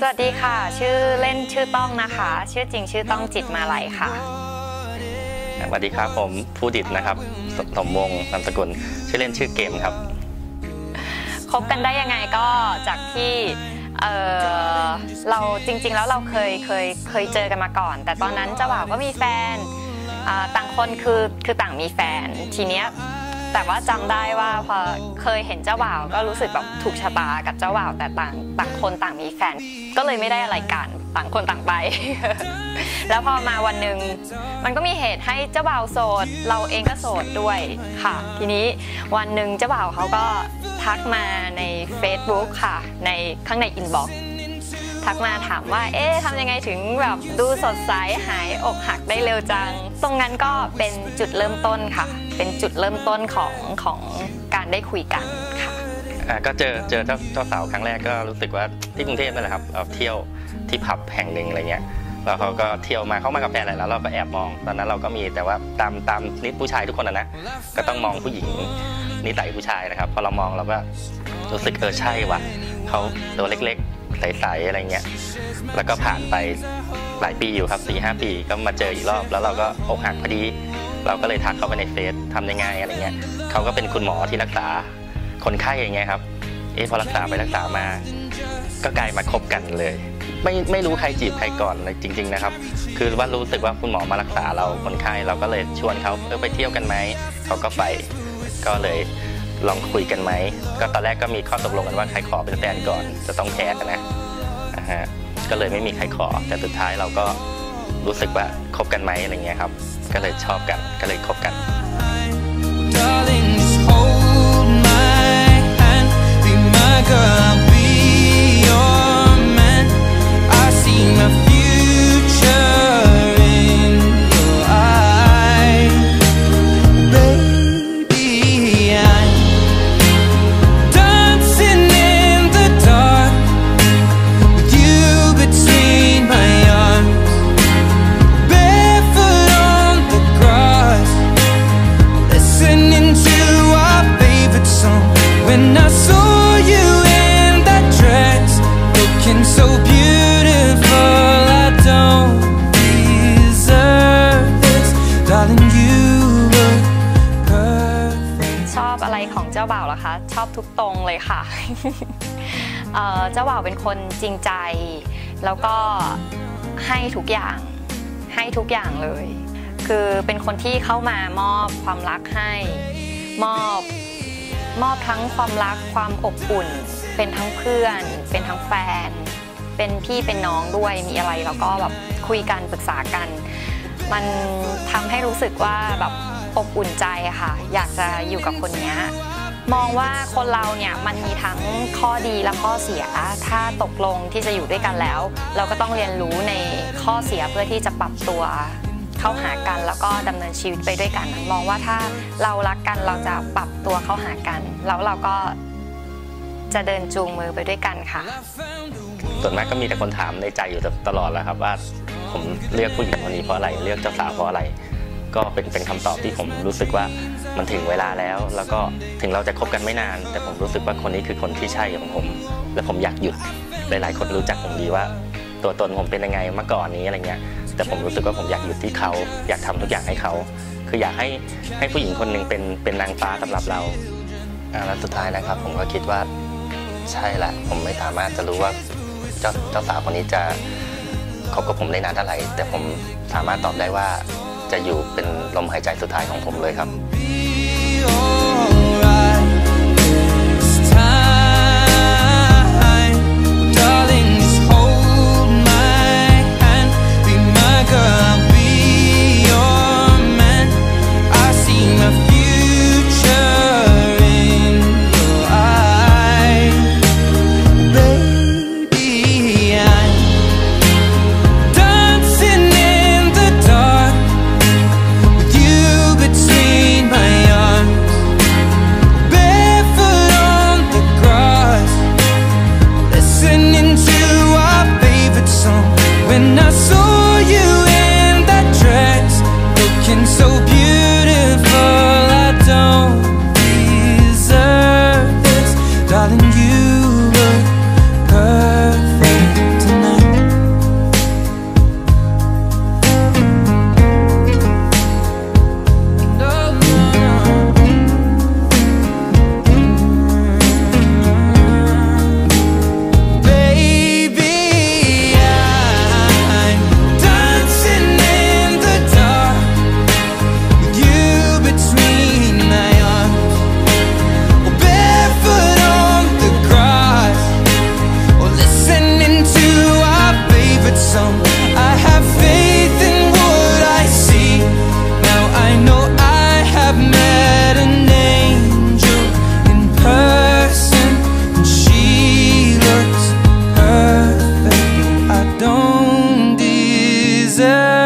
สวัสดีค่ะ ชื่อเล่นชื่อต้องนะคะ ชื่อจริงชื่อต้องจิตมาลัยค่ะสวัสดีครับผมผู้ดิตนะครับสสมวงศ์นามสกุลชื่อเล่นชื่อเกมครับคบกันได้ยังไงก็จากที่เอ่อเราจริง ๆ แล้วเราเคยเคยเคยเจอกันมาก่อน แต่ตอนนั้นเจ้าบ่าวก็มีแฟนอ่าต่างคนคือคือต่างมีแฟนทีเนี้ย แต่ว่าจำได้ว่าพอเคยเห็นเจ้าบ่าวก็รู้สึกแบบถูกชะตากับเจ้าบ่าวแต่ต่างต่างคนต่างมีแฟน ก็เลยไม่ได้อะไรกันต่างคนต่างไป แล้วพอมาวันหนึ่งมันก็มีเหตุให้เจ้าบ่าวโสด เราเองก็โสดด้วยค่ะ ทีนี้วันหนึ่งเจ้าบ่าวเขาก็ทักมาใน Facebook ค่ะ ในข้างในอินบ็อกซ์ ทักมาถามว่า เอ๊ะทำยังไงถึงแบบดูสดใสหายอกหักได้เร็วจัง ตรงนั้นก็เป็นจุดเริ่มต้นค่ะ เป็นจุดเริ่มต้นของของการได้คุยกันค่ะอ่าก็เจอเจอเจ้าเจ้าสาวครั้งแรกก็รู้สึกว่าที่กรุงเทพนั่นแหละครับเราเที่ยวที่ผับแห่งหนึ่งอะไรเงี้ยแล้วเขาก็เที่ยวมาเข้ามากับแฟนอะไรแล้วเราก็แอบมองตอนนั้นเราก็มีแต่ว่าตามตามนิดผู้ชายทุกคนนะนะก็ต้องมองผู้หญิงนิสัยผู้ชายนะครับพอเรามองเราก็รู้สึกเออใช่ว่ะเขาตัวเล็กๆ ใสๆอะไรเงี้ยแล้วก็ผ่านไปหลายปีอยู่ครับสี่ห้าปีก็มาเจออีกรอบ แล้วเราก็อกหักพอดี เราก็เลยทักเขาไปในเฟซทำยังไงอะไรเงี้ยเขาก็เป็นคุณหมอที่รักษาคนไข้อย่างเงี้ยครับเอ๊ะพอรักษาไปรักษามา ก็กลายมาคบกันเลย ไม่ไม่รู้ใครจีบใครก่อนเลยจริง ๆนะครับ คือว่ารู้สึกว่าคุณหมอมารักษาเราคนไข้เราก็เลยชวนเขาเออไปเที่ยวกันไหมเขาก็ไปก็เลย ลองคุยกันไหม ก็ตอนแรกก็มีข้อตกลงกันว่าใครขอเป็นแฟนก่อนจะต้องแพ้กันนะนะฮะก็เลยไม่มีใครขอ แต่สุดท้ายเราก็รู้สึกว่าคบกันไหมอะไรเงี้ยครับ ก็เลยชอบกันก็เลยคบกัน บ่าวล่ะคะชอบทุกตรงเลยค่ะเจ้าบ่าวเป็นคนจริงใจ แล้วก็ให้ทุกอย่างให้ทุกอย่างเลย คือเป็นคนที่เข้ามามอบความรักให้มอบมอบทั้งความรักความอบอุ่น เป็นทั้งเพื่อน เป็นทั้งแฟน เป็นพี่เป็นน้องด้วยมีอะไรเราก็แบบคุยกันปรึกษากัน มันทำให้รู้สึกว่าแบบอบอุ่นใจค่ะ อยากจะอยู่กับคนเนี้ย มองว่าคนเราเนี่ยมันมีทั้งข้อดีและข้อเสีย ถ้าตกลงที่จะอยู่ด้วยกันแล้ว เราก็ต้องเรียนรู้ในข้อเสียเพื่อที่จะปรับตัวเข้าหากันแล้วก็ดำเนินชีวิตไปด้วยกัน มองว่าถ้าเรารักกันเราจะปรับตัวเข้าหากัน แล้วเราก็จะเดินจูงมือไปด้วยกันค่ะ ส่วนมากก็มีแต่คนถามในใจอยู่ตลอดแล้วครับว่าผมเลือกผู้หญิงคนนี้เพราะอะไรเลือกเจ้าสาวเพราะอะไร ก็เป็นเป็นคำตอบที่ผมรู้สึกว่ามันถึงเวลาแล้ว แล้วก็ถึงเราจะคบกันไม่นาน แต่ผมรู้สึกว่าคนนี้คือคนที่ใช่ของผม และผมอยากหยุดหลาย ๆ คนรู้จักผมดีว่า ตัวตนผมเป็นยังไงเมื่อก่อนนี้อะไรเงี้ยแต่ผมรู้สึกว่าผมอยากหยุดที่เขาอยากทำทุกอย่างให้เขา คืออยากให้ให้ผู้หญิงคนหนึ่งเป็นเป็นนางฟ้าสำหรับเราอ่าแล้วสุดท้ายนะครับ ผมก็คิดว่าใช่แหละ ผมไม่สามารถจะรู้ว่าเจ้าเจ้าสาวคนนี้จะคบกับผมได้นานเท่าไหร่ แต่ผมสามารถตอบได้ว่า จะอยู่เป็นลมหายใจสุดท้ายของผมเลยครับ corazón. desert